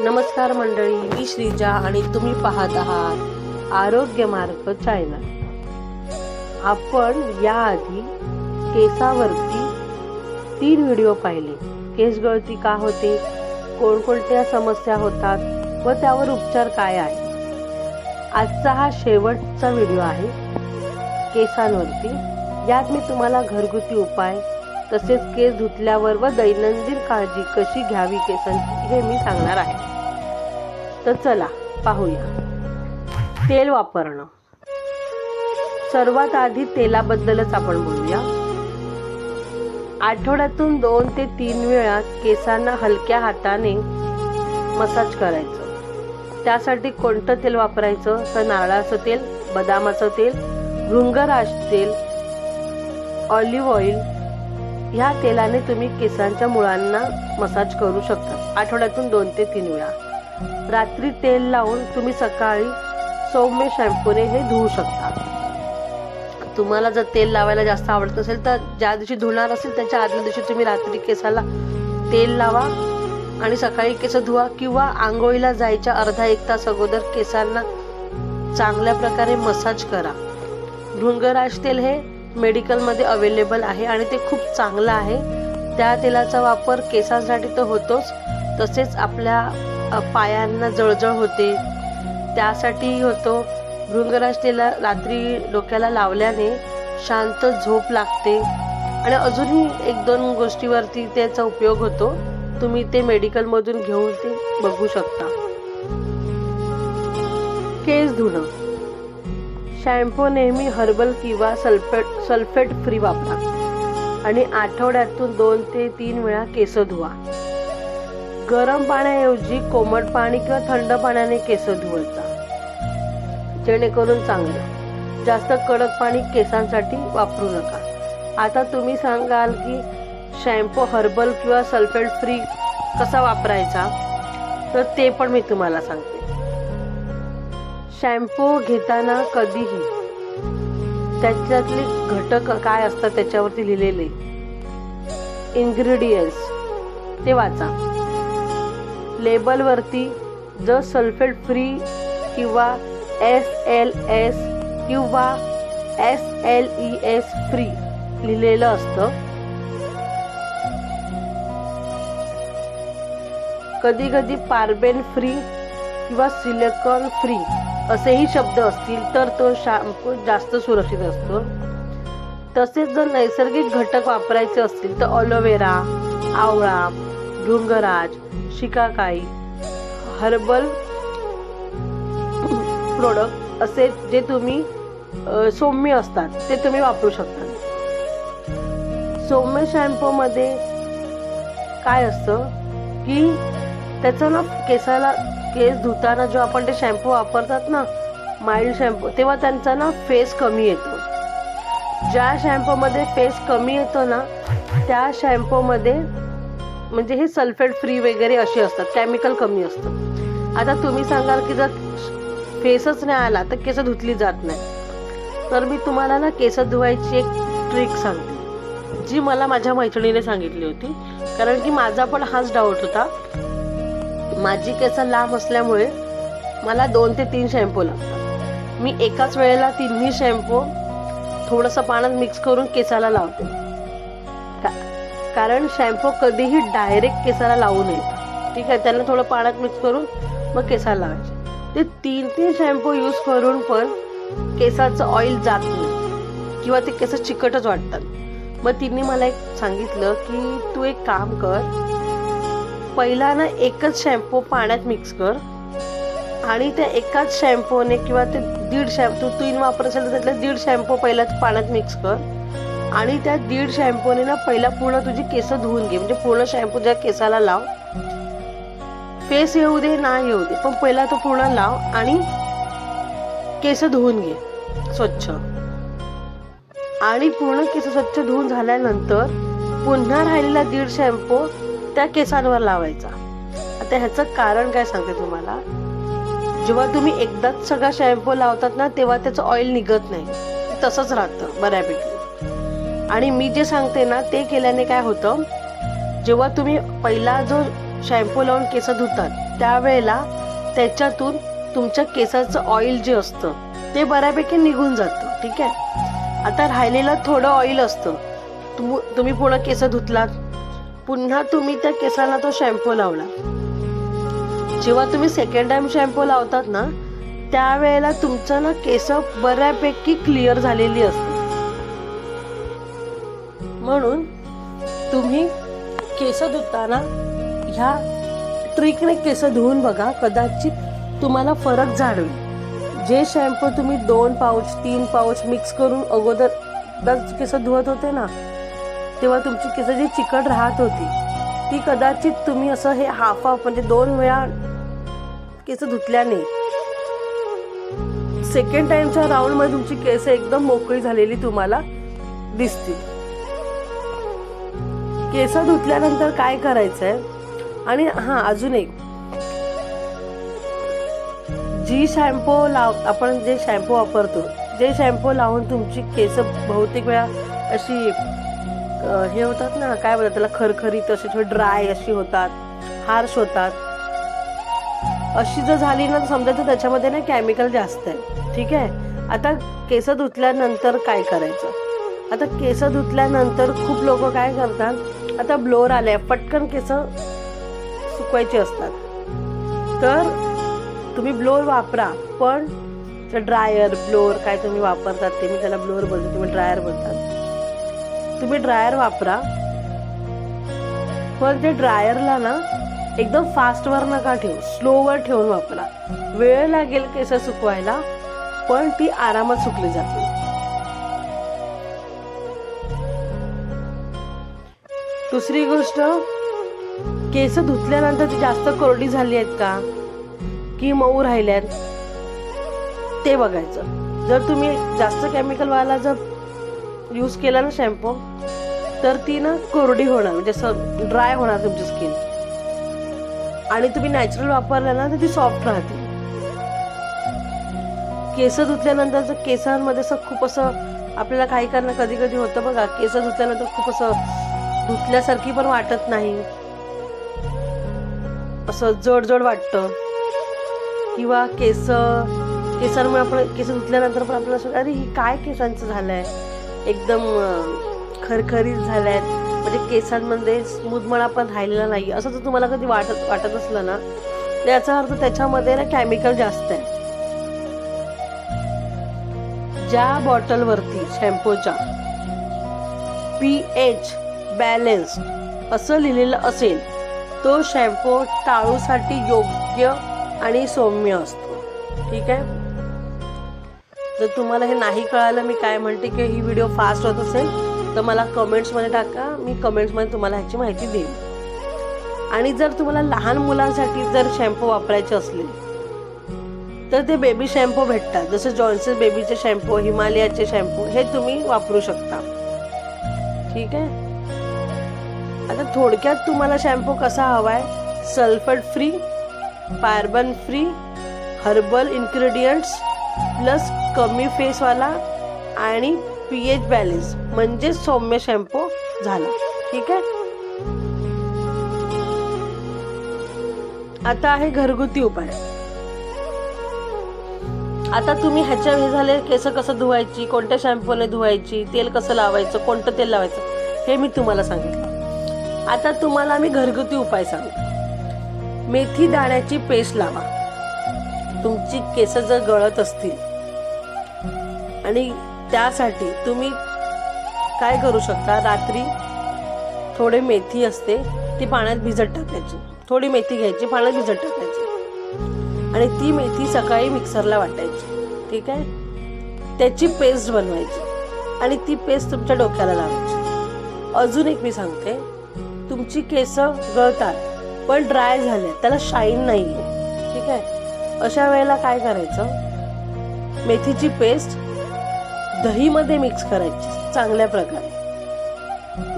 नमस्कार मंडळी मी श्रीजा आणि तुम्ही पाहत आहात आरोग्य मार्ग चायना आपण याआधी केसावरती तीन व्हिडिओ पाहिले. केस गळती का होते? कोणकोणत्या समस्या होतात? व त्यावर उपचार काय आहे आजचा हा शेवटचा व्हिडिओ आहे केसांवरती. यात मी तुम्हाला घरगुती उपाय तसेच केस धुतल्यावर व दैनंदिन काळजी कशी घ्यावी केसांची हे मी सांगणार आहे. तर चला पाहूया. तेल वापरणं. सर्वात आधी तेलाबद्दलच आपण बोलूया. आठवड्यातून दोन ते तीन वेळा केसांना हलक्या हाताने मसाज करायचं. त्यासाठी कोणतं तेल वापरायचं? तर नारळाचं तेल बदामाचं तेल भृंगराज तेल ऑलिव्ह ऑइल ह्या तेलाने तुम्ही केसांच्या मुळांना मसाज करू शकता. आठवड्यातून दोन ते तीन वेळा. रात्री तेल लावून तुम्ही सकाळी सौम्य शॅम्पूने हे धुवू शकता. तुम्हाला जर तेल लावायला जास्त आवडत असेल तर ज्या दिवशी धुणार असेल त्याच्या आदल्या दिवशी तुम्ही रात्री केसाला तेल लावा आणि सकाळी केस धुवा किंवा आंघोळीला जायच्या अर्धा एक तास अगोदर केसांना चांगल्या प्रकारे मसाज करा. भृंगराज तेल हे मेडिकलमध्ये अवेलेबल आहे आणि ते खूप चांगलं आहे. त्या तेलाचा वापर केसांसाठी तर होतोच. तसेच आपल्या पायांना जळजळ होते. त्यासाठीही होतो भृंगराज तेला रात्री डोक्याला लावल्याने शांत झोप लागते. आणि अजूनही एक दोन गोष्टीवरती त्याचा उपयोग होतो. तुम्ही ते मेडिकलमधून घेऊन ते बघू शकता. केस धुणं. शॅम्पू नेहमी हर्बल किंवा सल्फेट सल्फेट फ्री वापरा. आणि आठवड्यातून दोन ते तीन वेळा केस धुवा. गरम पाण्याऐवजी कोमट पाणी किंवा थंड पाण्याने केस धुवत जा जेणेकरून चांगलं. जास्त कडक पाणी केसांसाठी वापरू नका. आता तुम्ही सांगाल की शॅम्पू हर्बल किंवा सल्फेट फ्री कसा वापरायचा? तर ते पण मी तुम्हाला सांगते. शॅम्पू घेताना कधीही. त्याच्यातले घटक काय असतात त्याच्यावरती लिहिलेले? इन्ग्रेडियंट्स ते वाचा. लेबलवरती जर सल्फेट फ्री किंवा एस एल एस किंवा S L E S free लिहिलेलं असतं. कधी कधी पार्बेन फ्री किंवा सिलिकॉन फ्री असेही शब्द असतील तर तो शॅम्पू जास्त सुरक्षित असतो. तसेच जर नैसर्गिक घटक वापरायचे असतील तर ऑलोवेरा आवळा भृंगराज शिकाकाई हर्बल प्रोडक्ट असे जे तुम्ही सौम्य असतात ते तुम्ही वापरू शकता. सौम्य शॅम्पूमध्ये काय असतं की त्याचं ना केसाला केस धुताना जो आपण ते शॅम्पू वापरतात ना माइल्ड शॅम्पू तेव्हा त्यांचा ना फेस कमी येतो. ज्या शॅम्पूमध्ये फेस कमी येतो ना त्या शॅम्पूमध्ये म्हणजे हे सल्फेट फ्री वगैरे असे असतात केमिकल कमी असतं. आता तुम्ही सांगाल की जर फेसच नाही आला तर केस धुतली जात नाही. तर मी तुम्हाला ना केस धुवायची एक ट्रिक सांगते जी मला माझ्या मैत्रिणीने सांगितली होती. कारण की माझा पण हाच डाऊट होता. माझी केस लांब असल्यामुळे मला दोन ते तीन शॅम्पू लागतात. मी एकाच वेळेला तिन्ही शॅम्पू थोडंसं पाण्यात मिक्स करून केसाला लावते. का- कारण शॅम्पू कधीही डायरेक्ट केसाला लावू नये. ठीक आहे? त्यांना थोडं पाण्यात मिक्स करून मग केसाला लावायचे. ते तीन तीन शॅम्पू यूज करून पण केसाचं ऑइल जात नाही. किंवा ते केस चिकटच वाटतात. मग तिने मला एक सांगितलं की तू एक काम कर पहिला ना एकच शॅम्पू पाण्यात मिक्स कर. आणि त्या एकाच शॅम्पूने किंवा ते दीड शॅम्पू तीन वापर असेल तर त्यातले दीड शॅम्पू पहिला पाण्यात मिक्स कर. आणि त्या दीड शॅम्पूने ना पहिला पूर्ण तुझी केस धुवून घे. म्हणजे पूर्ण शॅम्पू त्या केसाला लाव. फेस येऊ दे ना येऊ दे पण पहिला तो पूर्ण लाव आणि केस धुवून घे. स्वच्छ. आणि पूर्ण केस स्वच्छ धुवून झाल्यानंतर पुन्हा राहिलेला दीड शॅम्पू त्या केसांवर लावायचा. आता ह्याचं कारण काय सांगते तुम्हाला? जेव्हा तुम्ही एकदाच सगळा शॅम्पू लावतात ना तेव्हा त्याचं ऑइल निघत नाही. तसंच राहतं बऱ्यापैकी. आणि मी जे सांगते ना ते केल्याने काय होतं? जेव्हा तुम्ही पहिला जो शॅम्पू लावून केस धुतात त्यावेळेला त्याच्यातून तुमच्या केसाचं ऑइल जे असतं ते बऱ्यापैकी निघून जातं ठीक आहे? आता राहिलेलं थोडं ऑइल असतं. तुम तुम्ही पूर्ण केस धुतलात पुन्हा तुम्ही त्या केसांना तो शॅम्पू लावला. जेव्हा तुम्ही सेकंड टाइम शॅम्पू लावतात ना त्यावेळेला तुमचं ना केस बऱ्यापैकी क्लिअर झालेली असतात म्हणून तुम्ही केस धुताना ह्या ट्रिकने केस धुवून बघा कदाचित तुम्हाला फरक जाणवेल. जे शॅम्पू तुम्ही दोन पाऊच तीन पाऊच मिक्स करून अगोदर केस धुवत होते ना तेव्हा तुमची केस जी चिकट राहत होती ती कदाचित तुम्ही असं हे हाफ हाफ म्हणजे दोन वेळा केस धुतल्याने सेकंड टाइमच्या राऊंडमध्ये तुमची केस एकदम मोकळी झालेली तुम्हाला दिसतील केस धुतल्यानंतर काय करायचंय? आणि हा अजून एक. जी शॅम्पू लाव आपण जे शॅम्पू वापरतो जे शॅम्पू लावून तुमची केस बहुतेक वेळा अशी हे होतात ना काय बोलतात त्याला खरखरीत असे थोडी ड्राय अशी होतात हार्श होतात. अशी जर झाली ना तर समजायचं त्याच्यामध्ये ना केमिकल जास्त आहे. ठीक आहे? आता केस धुतल्यानंतर काय करायचं? आता केस धुतल्यानंतर खूप लोक काय करतात आता ब्लोअर आले पटकन केस सुकवायचे असतात. तर तुम्ही ब्लोअर वापरा पण ड्रायर ब्लोअर काय तुम्ही वापरतात ते मी त्याला ब्लोअर बोलतो तुम्ही ड्रायर बोलतात. तुम्ही ड्रायर वापरा. पण ते ड्रायरला ना एकदम फास्टवर नका ठेवू स्लोवर ठेवून वापरा. वेळ लागेल केस सुकवायला पण ती आरामात सुकली जाते. दुसरी गोष्ट केस धुतल्यानंतर ती जास्त कोरडी झाली आहेत का? की मऊ राहिल्यात? ते बघायचं. जर तुम्ही जास्त केमिकल वाला जर यूज केला ना शॅम्पू तर ती ना कोरडी होणार म्हणजे असं ड्राय होणार तुमची स्किन आणि तुम्ही नॅचरल वापरला ना तर ती सॉफ्ट राहते. केस धुतल्यानंतर केसांमध्ये असं खूप असं आपल्याला काही करणं कधी कधी होतं बघा केस धुतल्यानंतर खूप असं धुतल्यासारखी पण वाटत नाही. असं जड जड वाटतं. किंवा केस केसांमुळे आपण केस धुतल्यानंतर पण आपल्याला असं अरे ही काय केसांचं झालंय? एकदम खरखरीत खरखरीत झाल्यात. म्हणजे केसांमध्ये स्मूदमळा पण राहिलेला नाही असं जर तुम्हाला कधी वाटत वाटत असलं ना तर याचा अर्थ त्याच्यामध्ये ना केमिकल जास्त आहे. ज्या बॉटलवरती शॅम्पूच्या पी एच बॅलेन्स असं लिहिलेलं असेल तो शॅम्पू टाळूसाठी योग्य आणि सौम्य असतो. ठीक आहे? जर तुम्हाला हे नाही कळालं मी काय म्हणते की ही व्हिडिओ फास्ट होत असेल तर मला कमेंट्समध्ये टाका. मी कमेंट्समध्ये तुम्हाला ह्याची माहिती देईन. आणि जर तुम्हाला लहान मुलांसाठी जर शॅम्पू वापरायचे असले तर ते बेबी शॅम्पू भेटतात. जसं जॉन्सन बेबीचे शॅम्पू हिमालयाचे शॅम्पू हे तुम्ही वापरू शकता. ठीक आहे? आता थोडक्यात तुम्हाला शॅम्पू कसा हवा आहे sulphur free paraben free herbal ingredients plus कमी फेसवाला आणि पी एच बॅलेन्स म्हणजे सौम्य शॅम्पू झाला. ठीक आहे? आता आहे घरगुती उपाय. आता तुम्ही ह्याच्या हे झाले केस कसं धुवायची कोणत्या शॅम्पूने धुवायची तेल कसं लावायचं कोणतं तेल लावायचं हे मी तुम्हाला सांगितलं. आता तुम्हाला मी घरगुती उपाय सांगतो मेथी दाण्याची पेस्ट लावा. तुमची केस जर गळत असतील आणि त्यासाठी तुम्ही काय करू शकता? रात्री थोडे मेथी असते ती पाण्यात भिजत टाकायची. थोडी मेथी घ्यायची पाण्यात भिजत टाकायची. आणि ती मेथी सकाळी मिक्सरला वाटायची. ठीक आहे? त्याची पेस्ट बनवायची. आणि ती पेस्ट तुमच्या डोक्याला लावायची. अजून एक मी सांगते. तुमची केस गळतात पण ड्राय झाले त्याला शाईन नाही आहे ठीक आहे? अशा वेळेला काय करायचं? मेथीची पेस्ट दहीमध्ये मिक्स करायची. चांगल्या प्रकारे.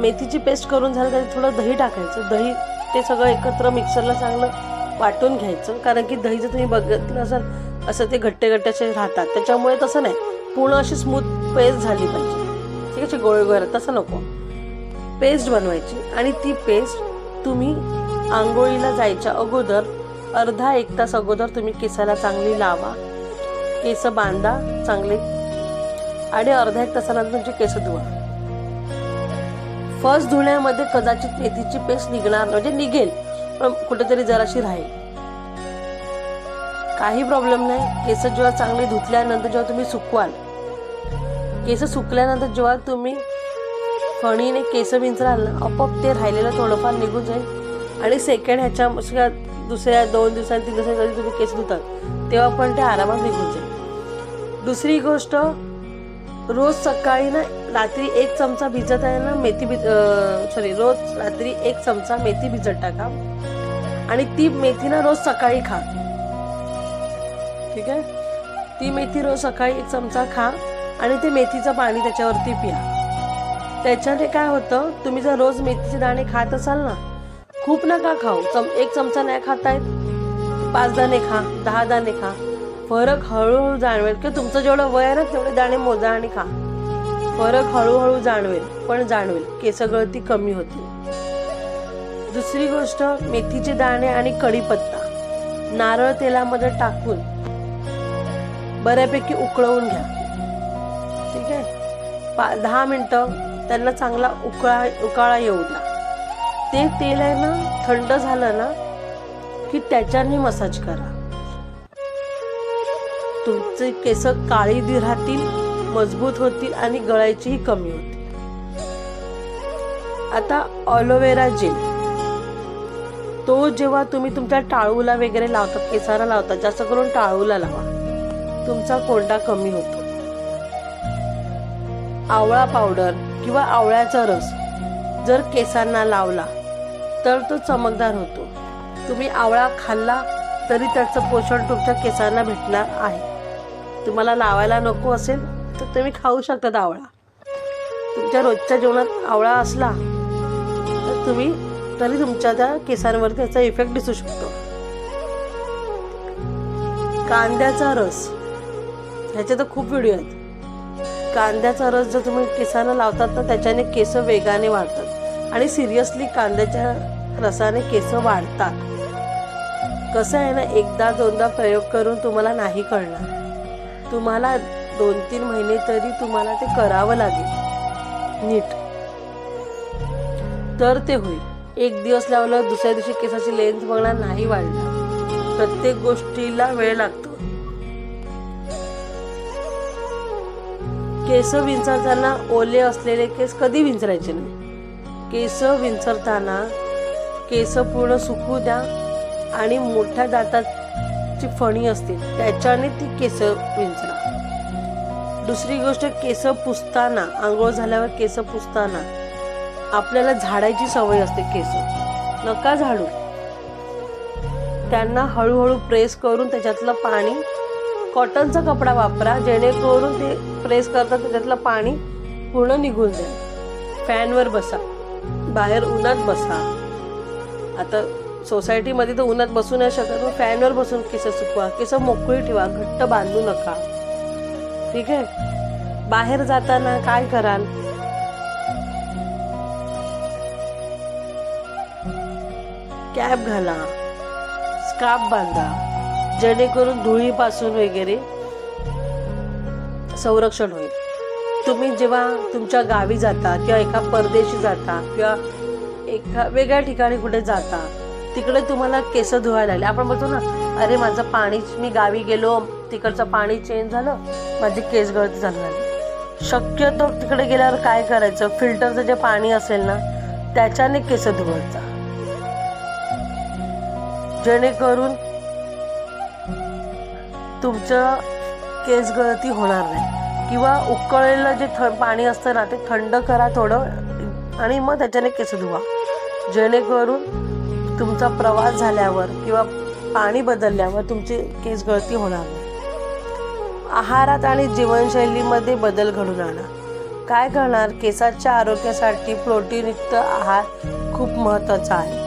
मेथीची पेस्ट करून झालं तरी थोडं दही टाकायचं. दही ते सगळं एकत्र मिक्सरला चांगलं वाटून घ्यायचं. कारण की दही जर तुम्ही बघितलं असाल असं ते घट्टे घट्टे असे राहतात. त्याच्यामुळे तसं नाही. पूर्ण अशी स्मूथ पेस्ट झाली पाहिजे. ठीक आहे गोळे गोळे तसं नको. पेस्ट बनवायची. आणि ती पेस्ट तुम्ही आंघोळीला जायच्या अगोदर अर्धा एक तास अगोदर तुम्ही केसाला चांगली लावा. केस बांधा चांगले आणि अर्धा एक तासानंतर तुमचे केस धुवा. फर्स्ट धुण्यामध्ये कदाचित मेथीची पेस्ट निघणार म्हणजे निघेल पण कुठेतरी जराशी राहील. काही प्रॉब्लेम नाही. केस जेव्हा चांगले धुतल्यानंतर जेव्हा तुम्ही सुकवाल केस सुकल्यानंतर जेव्हा तुम्ही फणीने केस विंचराल ना आपोआप ते राहिलेलं थोडंफार निघून जाईल. आणि सेकंड ह्याच्या म्हणजे दुसऱ्या दोन दिवसांनी तीन दिवसांनी तुम्ही केस धुतात तेव्हा पण ते आरामात निघून जाईल. दुसरी गोष्ट रोज सकाळी ना रात्री एक चमचा भिजत आहे ना मेथी भिज सॉरी रोज रात्री एक चमचा मेथी भिजत टाका. आणि ती मेथी ना रोज सकाळी खा. ठीक आहे? ती मेथी रोज सकाळी एक चमचा खा आणि ते मेथीचं पाणी त्याच्यावरती पिया. त्याच्याने काय होतं तुम्ही जर रोज मेथीचे दाणे खात असाल ना खूप नका खाऊ. चम एक चमचा नाही खातायत. पाच दाणे खा दहा दाणे खा. फरक हळूहळू जाणवेल. किंवा तुमचं जेवढं वय आहे ना तेवढे दाणे मोजा आणि खा. फरक हळूहळू जाणवेल पण जाणवेल केस गळती कमी होतील दुसरी गोष्ट मेथीचे दाणे आणि कढीपत्ता. नारळ तेलामध्ये टाकून बऱ्यापैकी उकळवून घ्या. ठीक आहे? पा दहा मिनटं त्यांना चांगला उकळा उकाळा येऊ द्या. ते तेल आहे ना थंड झालं ना की त्याच्याने मसाज करा. तुमचे केस काळी दी राहतील मजबूत होतील आणि गळायचीही कमी होतील. आता ऑलोवेरा जेल. तो जेव्हा तुम्ही तुमच्या टाळूला वगैरे लावता केसाला लावता जास्त करून टाळूला लावा. तुमचा कोंडा कमी होतो. आवळा पावडर किंवा आवळ्याचा रस जर केसांना लावला तर तो चमकदार होतो. तुम्ही आवळा खाल्ला तरी त्याचं पोषण तुमच्या केसांना भेटणार आहे. तुम्हाला लावायला नको असेल तर तुम्ही खाऊ शकता आवळा. तुमच्या रोजच्या जेवणात आवळा असला तर तुम्ही तरी तुमच्या त्या केसांवर त्याचा इफेक्ट दिसू शकतो. कांद्याचा रस. ह्याचे तर खूप व्हिडिओ आहेत. कांद्याचा रस जर तुम्ही केसांना लावतात तर त्याच्याने केस वेगाने वाढतात. आणि सिरियसली कांद्याच्या रसाने केस वाढतात. कसं आहे ना एकदा दोनदा प्रयोग करून तुम्हाला नाही कळणार. तुम्हाला दोन तीन महिने तरी तुम्हाला ते करावं लागेल. नीट. तर ते होईल. एक दिवस लावलं दुसऱ्या दिवशी केसाची लेंथ बघणार नाही वाढणार. प्रत्येक गोष्टीला वेळ लागतो. केस विंचरताना ओले असलेले केस कधी विंचरायचे नाही. केस विंचरताना केस पूर्ण सुकू द्या. आणि मोठ्या दाताची फणी असते त्याच्याने ती केस विंचरा दुसरी गोष्ट केस पुसताना आंघोळ झाल्यावर केस पुसताना आपल्याला झाडायची सवय असते केस. नका झाडू. त्यांना हळूहळू प्रेस करून त्याच्यातलं पाणी कॉटनचा कपडा वापरा जेणेकरून ते प्रेस करतात त्याच्यातलं पाणी पूर्ण निघून जाईल. फॅनवर बसा. बाहेर उन्हात बसा. आता सोसायटीमध्ये तर उन्हात बसू नाही शकत. मग फॅनवर बसून केस सुकवा. केस मोकळी ठेवा. घट्ट बांधू नका. ठीक आहे? बाहेर जाताना काय कराल? कॅप घाला. स्कार्फ बांधा. जेणेकरून धुळीपासून वगैरे संरक्षण होईल. तुम्ही जेव्हा तुमच्या गावी जाता किंवा एका परदेशी जाता किंवा एका वेगळ्या ठिकाणी कुठे जाता तिकडे तुम्हाला केस धुवायला लागले. आपण बोलतो ना अरे माझं पाणी मी गावी गेलो तिकडचं पाणी चेंज झालं माझी केस गळती झाली शक्यतो तिकडे गेल्यावर काय करायचं? फिल्टरचं जे पाणी असेल ना त्याच्याने केस धुवायचा. जेणेकरून तुमचं केस गळती होणार नाही. किंवा उकळलेलं जे थ पाणी असतं ना ते थंड करा थोडं आणि मग त्याच्याने केस धुवा. जेणेकरून तुमचा प्रवास झाल्यावर किंवा पाणी बदलल्यावर तुमची केस गळती होणार नाही. आहारात आणि जीवनशैलीमध्ये बदल घडून आणा. काय करणार? केसाच्या आरोग्यासाठी प्रोटीनयुक्त आहार खूप महत्त्वाचा आहे.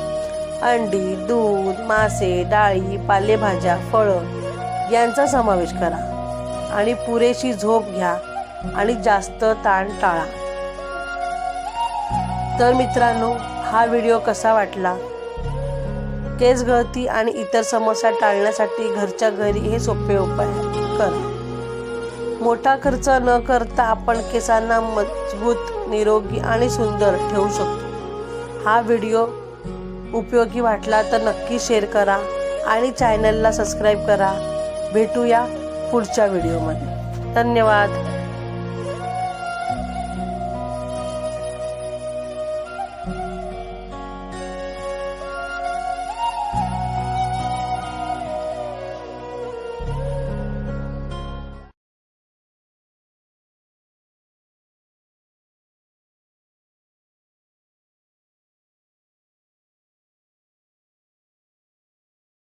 अंडी दूध मासे डाळी पालेभाज्या फळं यांचा समावेश करा. आणि पुरेशी झोप घ्या आणि जास्त ताण टाळा. तर मित्रांनो हा व्हिडिओ कसा वाटला? केस गळती आणि इतर समस्या टाळण्यासाठी घरच्या घरी हे सोपे उपाय करा. मोठा खर्च न करता आपण केसांना मजबूत निरोगी आणि सुंदर ठेवू शकतो. हा व्हिडिओ उपयोगी वाटला तर नक्की शेअर करा आणि चॅनलला सबस्क्राईब करा. भेटूया पुढच्या व्हिडिओमध्ये. धन्यवाद.